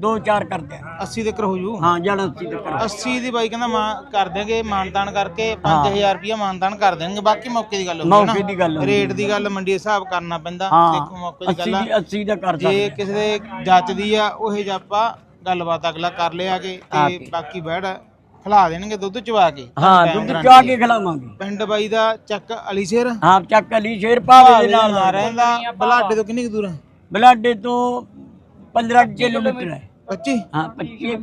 2-4 ਕਰਦੇ ਆ। 80 ਤੱਕ ਹੋ ਜੂ? ਹਾਂ ਜੜ 80 ਤੱਕ 80 ਦੀ ਬਾਈ ਕਹਿੰਦਾ ਮਾਂ ਕਰ ਦੇਗੇ ਮਾਨਤਾਨ ਕਰਕੇ 5000 ਰੁਪਇਆ ਮਾਨਤਾਨ ਕਰ ਦੇਣਗੇ ਬਾਕੀ ਮੌਕੇ ਦੀ ਗੱਲ ਹੋਊਗੀ ਮੌਕੇ ਦੀ ਗੱਲ। ਰੇਟ ਦੀ ਗੱਲ ਮੰਡੀ ਦੇ ਹਿਸਾਬ ਕਰਨਾ ਪੈਂਦਾ। ਹਾਂ ਦੇਖੋ ਮੌਕੇ ਦੀ 80 ਗੱਲ ਆ। ਦੀ 80 ਦਾ ਕਰ ਜੇ ਸਕਦੇ ਕਿਸੇ ਦੇ ਜੱਚਦੀ ਆ ਉਹੇ ਜਿਹਾ ਆਪਾਂ ਗੱਲਬਾਤ ਅਗਲਾ ਕਰ ਲਿਆ ਕੇ ਤੇ ਬਾਕੀ ਬੈੜ ਖਿਲਾ ਦੇਣਗੇ ਦੁੱਧ ਚਵਾ ਕੇ। ਹਾਂ ਦੁੱਧ ਚਾ ਕੇ ਖਿਲਾਵਾਂਗੇ। ਪਿੰਡ ਬਾਈ ਦਾ ਚੱਕ ਅਲੀ ਸ਼ੇਰ। ਹਾਂ ਚੱਕ ਅਲੀ ਸ਼ੇਰ ਭਾਵੇ ਦੇ ਨਾਲ ਨਾਲ। ਰਹਿੰਦਾ ਬਲਾਡੇ ਤੋਂ ਕਿੰਨੀ ਕੁ ਦੂਰ ਹੈ? ਬਲਾਡੇ ਤੋਂ 15 ਕਿਲੋਮੀਟਰ ਹੈ। 25 ਹਾਂ 25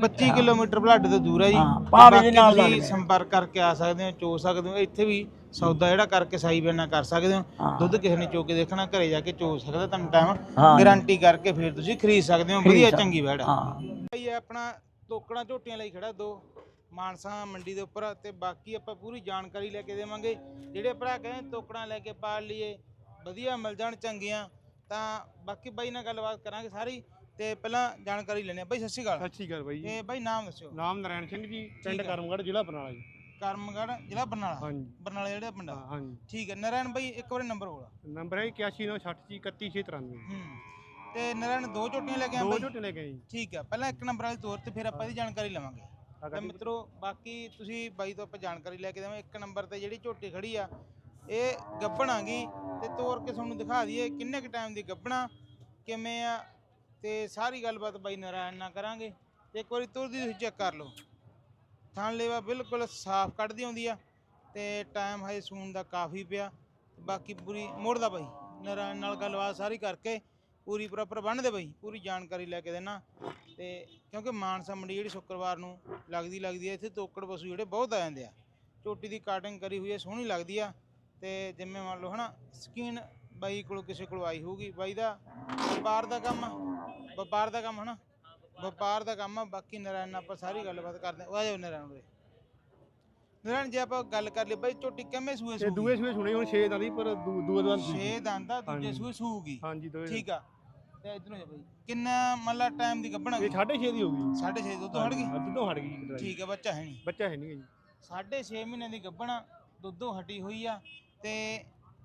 25 ਕਿਲੋਮੀਟਰ। ਬਲਾਡੇ ਤੋਂ ਦੂਰ ਹੈ ਜੀ। ਹਾਂ, ਭਾਵੇਂ ਦੇ ਨਾਲ ਲੱਗਦਾ। ਸੰਪਰਕ ਕਰਕੇ ਆ ਸਕਦੇ ਹੋ ਚੋ ਸਕਦੇ ਹੋ ਇੱਥੇ ਵੀ ਸੌਦਾ ਜਿਹੜਾ ਕਰਕੇ ਸਾਈ ਬੈਨਾ ਕਰ ਸਕਦੇ ਹੋ। ਹਾਂ। ਦੁੱਧ ਕਿਸੇ ਨੇ ਚੋ ਕੇ ਦੇਖਣਾ ਘਰੇ ਜਾ ਕੇ ਚੋ ਸਕਦਾ ਤੁਹਾਨੂੰ ਟਾਈਮ ਹਾਂ। ਗਾਰੰਟੀ ਕਰਕੇ ਫਿਰ ਤੁਸੀਂ ਖਰੀਦ ਸਕਦੇ ਹੋ। ਵਧੀਆ ਚੰਗੀ ਬੈੜ ਹੈ। ਹਾਂ ਇਹ ਆਪਣਾ ਤੋਕੜਾਂ ਝੋਟੀਆਂ ਲਈ ਖੜਾ ਦੋ ਮਾਨਸਾ ਮੰਡੀ ਦੇ ਉੱਪਰ ਤੇ ਬਾਕੀ ਆਪਾਂ ਪੂਰੀ ਜਾਣਕਾਰੀ ਲੈ ਕੇ ਦੇਵਾਂਗੇ। ਜਿਹੜੇ ਭਰਾ ਕਹਿੰਦੇ ਤੋਕੜਾਂ ਲੈ ਕੇ ਪਾਲ ਲਈਏ ਵਧੀਆ ਮਿਲ ਜਾਣ ਚੰਗੀਆਂ ਤਾਂ ਬਾਕੀ ਬਾਈ ਨਾਲ ਗੱਲਬਾਤ ਕਰਾਂਗੇ ਸਾਰੀ ਤੇ ਪਹਿਲਾਂ ਜਾਣਕਾਰੀ ਲੈਣੇ ਆ ਬਾਈ ਸਤਿ ਸ਼੍ਰੀ ਅਕਾਲ। ਸਤਿ ਸ਼੍ਰੀ ਅਕਾਲ ਬਾਈ ਤੇ ਬਾਈ ਨਾਮ ਦੱਸਿਓ। ਨਾਮ ਨਾਰਾਇਣ ਸਿੰਘ ਜੀ ਪਿੰਡ ਠੀਕ ਆ। ਕਰਮਗੜ੍ਹ ਜ਼ਿਲ੍ਹਾ ਬਰਨਾਲਾ ਜੀ। ਕਰਮਗੜ ਜ਼ਿਲ੍ਹਾ ਬਰਨਾਲਾ? ਹਾਂਜੀ। ਬਰਨਾਲਾ ਜਿਹੜਾ ਪਿੰਡ ਆ। ਹਾਂਜੀ। ਠੀਕ ਹੈ ਨਾਰਾਇਣ ਬਾਈ ਇੱਕ ਵਾਰੀ ਨੰਬਰ ਬੋਲਾ। ਨੰਬਰ ਹੈ 8196 31693 ਹੂੰ। ਤੇ ਨਾਰਾਇਣ ਦੋ ਝੋਟੀਆਂ ਲੈ ਕੇ ਆ ਦੋ ਝੋਟੇ ਲੈ ਕੇ ਆਏ ਜੀ। ਠੀਕ ਆ ਪਹਿਲਾਂ ਇੱਕ ਨੰਬਰ ਵਾਲੀ ਤੌਰ ਤੇ ਫਿਰ ਆਪਾਂ ਇਹਦੀ ਜਾਣਕਾਰੀ ਲਵਾਂਗੇ। ਤਾਂ ਮਿੱਤਰੋ ਬਾਕੀ ਤੁਸੀਂ ਬਾਈ ਤੋਂ ਆਪਾਂ ਜਾਣਕਾਰੀ ਲੈ ਕੇ ਦੇਵਾਂ ਇੱਕ ਨੰਬਰ ਤੇ ਜਿਹੜੀ ਝੋਟੀ ਖੜੀ ਆ ਇਹ ਗੱਬਣਾਗੀ ਤੇ ਤੋਰ ਕੇ ਤੁਹਾਨੂੰ ਦਿਖਾ ਦਈਏ ਕਿੰਨੇ ਕ ਟਾਈਮ ਦੀ ਗੱਬਣਾ ਕਿਵੇਂ ਆ ਤੇ ਸਾਰੀ ਗੱਲਬਾਤ ਬਾਈ ਨਾਰਾਇਣ ਨਾਲ ਕਰਾਂਗੇ। ਤੇ ਇੱਕ ਵਾਰੀ ਤੁਰਦੀ ਤੁਸੀਂ ਚੈੱਕ ਕਰ ਲਓ। ਥਣ ਲੇਵਾ ਬਿਲਕੁਲ ਸਾਫ਼ ਕੱਢਦੀ ਆਉਂਦੀ ਆ ਤੇ ਟਾਈਮ ਹਜੇ ਸੂਣ ਦਾ ਕਾਫੀ ਪਿਆ। ਬਾਕੀ ਪੂਰੀ ਮੋੜਦਾ ਬਾਈ। ਨਾਰਾਇਣ ਨਾਲ ਗੱਲਬਾਤ ਸਾਰੀ ਕਰਕੇ ਪੂਰੀ ਪ੍ਰੋਪਰ ਬੰਨ੍ਹਦੇ ਬਈ ਪੂਰੀ ਜਾਣਕਾਰੀ ਲੈ ਕੇ ਦੇਣਾ। ਤੇ ਕਿਉਂਕਿ ਮਾਨਸਾ ਮੰਡੀ ਜਿਹੜੀ ਸ਼ੁੱਕਰਵਾਰ ਨੂੰ ਲੱਗਦੀ ਲੱਗਦੀ ਹੈ ਇੱਥੇ ਤੋਕੜ ਪਸ਼ੂ ਜਿਹੜੇ ਬਹੁਤ ਆ ਜਾਂਦੇ ਆ। ਝੋਟੀ ਦੀ ਕਾਟਿੰਗ ਕਰੀ ਹੋਈ ਹੈ ਸੋਹਣੀ ਲੱਗਦੀ ਆ। ਤੇ ਜਿਵੇਂ ਮੰਨ ਲਓ ਹਨਾ ਸਕੀਨ ਬਾਈ ਕੋਲ ਕਿਸੇ ਕੋਲ ਆਈ ਹੋਊਗੀ ਬਾਈ ਦਾ ਵਪਾਰ ਦਾ ਕੰਮ ਵਪਾਰ ਦਾ ਕੰਮ ਹਨਾ ਵਪਾਰ ਦਾ ਕੰਮ ਆ ਬਾਕੀ ਨਰਾਇਣ ਨਾਲ ਆਪਾਂ ਸਾਰੀ ਗੱਲਬਾਤ ਕਰਦੇ ਆ। ਜਾਓ ਨਰਾਇਣ ਉਰੇ। ਨਰਾਇਣ ਜੇ ਆਪਾਂ ਗੱਲ ਕਰ ਲਈ ਬਾਈ ਝੋਟੀ ਕਿੰਨੇ ਸੂਏ ਸੂਗੀ? ਦੂਏ ਸੂਏ ਸੁਣੇ ਹੁਣ 6 ਦਾ ਪਰ ਦੂ- ਦੂਏ ਦਾ ਛੇ ਦੰਦ ਆ ਦੂਜੇ ਸੂਏ ਸੂਗੀ। ਹਾਂਜੀ ਠੀਕ ਆ। ਤੇ ਇਧਰੋਂ ਜਾ ਬਾਈ। ਕਿੰਨਾ ਮੱਲਾ ਟਾਈਮ ਦੀ ਗੱਭਣਾ ਇਹ 6.5 ਦੀ ਹੋ ਗਈ। 6.5 ਦੁੱਧ ਹਟ ਗਈ? ਤੋਂ ਹਟ ਗਈ ਠੀਕ ਆ ਬੱਚਾ ਹੈ ਨਹੀਂ। ਬੱਚਾ ਹੈ ਨਹੀਂ ਜੀ। ਸਾਢੇ 6 ਮਹੀਨੇ ਦੀ ਗੱਭਣਾ ਦੁੱਧੋਂ ਹਟੀ ਹੋਈ ਆ ਤੇ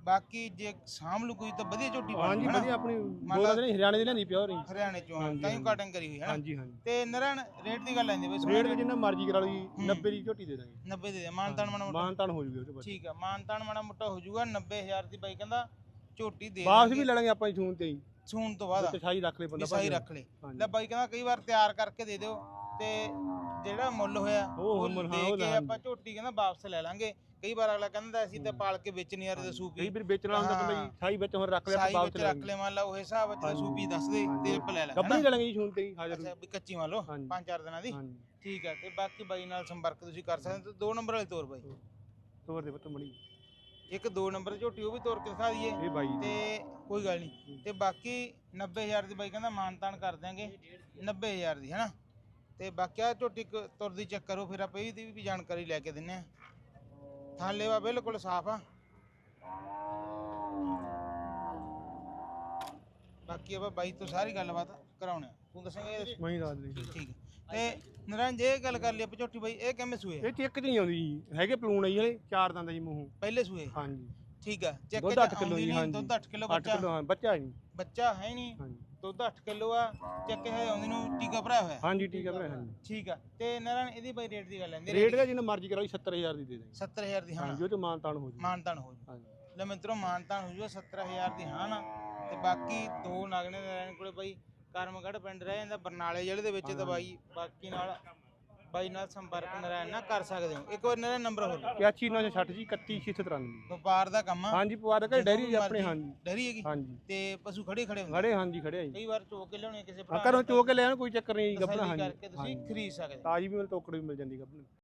ਬਾਕੀ ਜੇ ਸਾਂਭ ਲੂ ਕੋਈ ਤਾਂ ਵਧੀਆ ਝੋਟੀ ਬਣ ਹਾਂਜੀ? ਵਧੀਆ ਆਪਣੀ ਮੰਨ ਦੋ ਲਾ- ਦਿਨ ਹਰਿਆਣੇ ਦੀ ਲੈਣੀ ਪਿਓਰ ਹੀ। ਹਰਿਆਣੇ ਚੋਂ ਤਾਂ ਹੀ। ਕਾਟਿੰਗ ਕਰੀ ਹੋਈ ਹੈ ਹਾਂਜੀ ਹਾਂਜੀ। ਤੇ ਨਰਨ ਰੇਟ ਦੀ ਗੱਲ ਆਂਦੀ ਬਈ ਰੇਟ ਵੀ ਜਿੰਨਾ ਮਰਜ਼ੀ ਕਰਾ ਜੀ 90 ਦੀ ਝੋਟੀ ਦੇ ਦਾਂਗੇ। 90 ਦੇ ਦੇ ਮਾਨਤਾਨ ਮਾਣਾ ਮੋਟਾ। ਮਾਨ ਤਾਨ ਹੋ ਜੂਗਾ ਬਾਅਦ। ਠੀਕ ਆ ਮਾਨਤਾਨ ਮਾਣਾ ਮੋਟਾ ਹੋ ਜਾਊਗਾ 90000 ਦੀ ਬਾਈ ਕਹਿੰਦਾ ਝੋਟੀ ਦੇ ਵਾਪਸ। ਵੀ ਲੜਾਂਗੇ ਆਪਾਂ ਜੂਨ ਤੇ ਹੀ। ਸੂਣ ਤੋਂ ਬਾਅਦ ਤੇ ਰੱਖ ਲੈ ਬੰਦਾ ਵੀ ਸਹੀ। ਰੱਖ ਲੈ। ਲੈ ਬਾਈ ਕਹਿੰਦਾ ਕਈ ਵਾਰ ਤਿਆਰ ਕਰਕੇ ਦੇ ਦਿਓ ਤੇ ਜਿਹੜਾ ਮੁੱਲ ਹੋਇਆ ਉਹ ਮੁੱਲ, ਹਾਂ, ਦੇ ਉਹ ਕੇ ਲੈ ਆਪਾਂ ਝੋਟੀ ਕਹਿੰਦਾ ਵਾਪਸ ਲੈ ਲਾਂਗੇ। ਕਈ ਵਾਰ ਅਗਲਾ ਕਹਿੰਦਾ ਅਸੀਂ ਤਾਂ ਪਾਲ ਕੇ ਵੇਚਣੀ ਯਾਰ ਤੇ ਸੂਪੀ ਕਈ ਵਾਰ ਵੇਚਣਾ ਹੁੰਦਾ ਬੰਦਾ ਜੀ ਸਾਈ ਵਿੱਚ ਹੁਣ ਰੱਖ ਲਿਆ ਸਾਈ ਵਿੱਚ ਵਾਪਸ ਰੱਖ ਲੈ ਮੰਨ ਲਾ ਉਹ ਹਿਸਾਬ ਵਿੱਚ। ਸੂਪੀ ਦੱਸ ਦੇ ਤੇ ਆਪਾਂ ਲੈ ਲਾਂਗੇ ਗੱਬਣੀ? ਲੜਾਂਗੇ ਜੀ ਹੀ ਹਾਜ਼ਰ। ਅੱਛਾ ਵੀ ਕੱਚੀ ਮੰਨ ਲਓ ਹਾਂਜੀ। ਪੰਜ ਚਾਰ ਦਿਨਾਂ ਦੀ। ਹਾਂਜੀ। ਠੀਕ ਹੈ ਤੇ ਬਾਕੀ ਬਾਈ ਨਾਲ ਸੰਪਰਕ ਤੁਸੀਂ ਕਰ ਸਕਦੇ ਹੋ ਤੇ ਦੋ ਨੰਬਰ ਵਾਲੀ ਤੋਰ ਬਾਈ। ਤੋਰ ਦੇ ਪੁੱਤ ਮਣੀ ਇੱਕ ਦੋ ਨੰਬਰ ਦੀ ਝੋਟੀ ਉਹ ਵੀ ਤੋਰ ਕੇ ਦਿਖਾ ਦਈਏ। ਇਹ ਬਾਈ ਦੀ। ਤੇ ਕੋਈ ਗੱਲ ਨਹੀਂ। ਤੇ ਬਾਕੀ 90000 ਦੀ ਬਾਈ ਕਹਿੰਦਾ ਮਾਨਤਾਨ ਕਰ ਦਿਆਂਗੇ। 90000 ਦੀ ਹੈਨਾ? ਤੇ ਬਾਕੀ ਆ ਝੋਟੀ ਕ- ਤੁਰਦੀ ਚੈੱਕ ਕਰੋ ਫਿਰ ਆਪਾਂ ਇਹਦੀ ਵੀ ਜਾਣਕਾਰੀ ਲੈ ਕੇ ਦਿੰਨੇ ਆ। ਥਾਲੇ ਵਾ ਬਿਲਕੁਲ ਸਾਫ਼ ਆ। ਬਾਕੀ ਆਪਾਂ ਬਾਈ ਤੋਂ ਸਾਰੀ ਗੱਲਬਾਤ ਕਰਾਉਣੇ ਆ। ਤੂੰ ਦੱਸੇਂਗਾ ਇਹਦੇ ਮਹੀਂ ਦੱਸ ਦੇ ਠੀਕ ਹੈ ਤੇ ਨਰਨ ਜੇ ਗੱਲ ਕਰ ਲਈ ਆਪਾਂ ਝੋਟੀ ਬਾਈ ਇਹ ਕਿਵੇਂ ਸੂਏ? ਇਹ ਚੈੱਕ ਨਹੀਂ ਆਉਂਦੀ ਜੀ। ਹੈਗੇ ਪਲੂਣ ਆਈ ਹਲੇ ਚਾਰ ਦੰਦ ਜੀ ਮੂੰਹੋਂ। ਪਹਿਲੇ ਸੂਏ? ਹਾਂਜੀ। ਠੀਕ ਆ ਚੈੱਕ ਦੁੱਧ 8 ਕਿਲੋ ਜੀ ਹਾਂਜੀ। ਦੁੱਧ 8 ਕਿਲੋ 8 ਬੱਚਾ। ਕਿਲੋ ਹਾਂ ਬੱਚਾ ਨਹੀਂ ਬੱਚਾ ਹੈ ਨਹੀਂ। ਦੁੱਧ 8 ਕਿਲੋ ਆ ਚੱਕ ਹੈ ਆਉਂਦੀ ਨੂੰ ਟੀਕਾ ਭਰਾਇਆ ਹੋਇਆ। ਹਾਂਜੀ ਠੀਕ ਹੈ ਭਰਾ ਹਾਂਜੀ। ਠੀਕ ਆ ਤੇ ਨਰਨ ਇਹਦੀ ਬਾਈ ਰੇਟ ਦੀ ਗੱਲ ਲੈਂਦੇ ਰੇਟ ਦਾ ਜਿੰਨਾ ਮਰਜ਼ੀ ਕਰਾਓ ਜੀ 70000 ਦੀ ਦੇ ਦਾਂਗੇ 70000 ਦੀ ਹਾਂ। ਹਾਂਜੀ ਉਹ ਤੇ ਮਾਨ ਤਾਨ ਹੋ ਜੂ। ਮਾਨਤਾਨ ਹੋ ਜੂ। ਹਾਂਜੀ। ਲੈ ਮਿੱਤਰੋ ਮਾਨਤਾਨ ਹੋ ਜੂਗਾ 70000 ਦੀ ਹਾਂ ਨਾ। ਤੇ ਬਾਕੀ ਦੋ ਨਗਣੇ ਨਰਾਇਣ ਕੋਲੇ ਬਾਈ ਕਰਮਗੜ ਪਿੰਡ ਰਹਿ ਜਾਂਦਾ ਬਰਨਾਲੇ ਜ਼ਿਲ੍ਹੇ ਦੇ ਵਿੱਚ ਤਾਂ ਬਾਈ ਬਾਕੀ ਨਾਲ ਬਾਈ ਨਾਲ ਸੰਪਰਕ ਨਰਾਇਣ ਨਾਲ ਕਰ ਸਕਦੇ ਹੋ। ਇੱਕ ਵਾਰ ਨਰਾਇਣ ਨੰਬਰ ਹੋਰ। 81960 ਜੀ 31693 ਵਪਾਰ ਦਾ ਕੰਮ ਆ। ਹਾਂਜੀ ਪਵਾ ਦੇ ਡੈਰੀ ਜੀ ਆਪਣੇ ਹਾਂਜੀ। ਡੈਰੀ ਹੈਗੀ? ਹਾਂਜੀ। ਤੇ ਪਸ਼ੂ ਖੜੇ ਖੜੇ ਹੁੰਦੇ? ਖੜੇ ਹਾਂਜੀ ਖੜੇ ਆ ਜੀ। ਕਈ ਵਾਰ ਚੋਕ ਕੇ ਲਿਆਉਣੇ ਕਿਸੇ ਭਰਾ ਘਰੋਂ ਚੋ ਕੇ ਲੈ ਆਉਣ ਕੋਈ ਚੱਕਰ ਨਹੀਂ ਜੀ ਤਸੱਲੀ ਹਾਂਜੀ। ਕਰਕੇ ਤੁਸੀਂ ਖਰੀਦ ਸਕਦੇ ਤਾਜੀ ਵੀ ਮਿਲ ਟੋਕੜ ਵੀ ਮਿਲ ਜਾਂਦੀ ਗੱਬਣ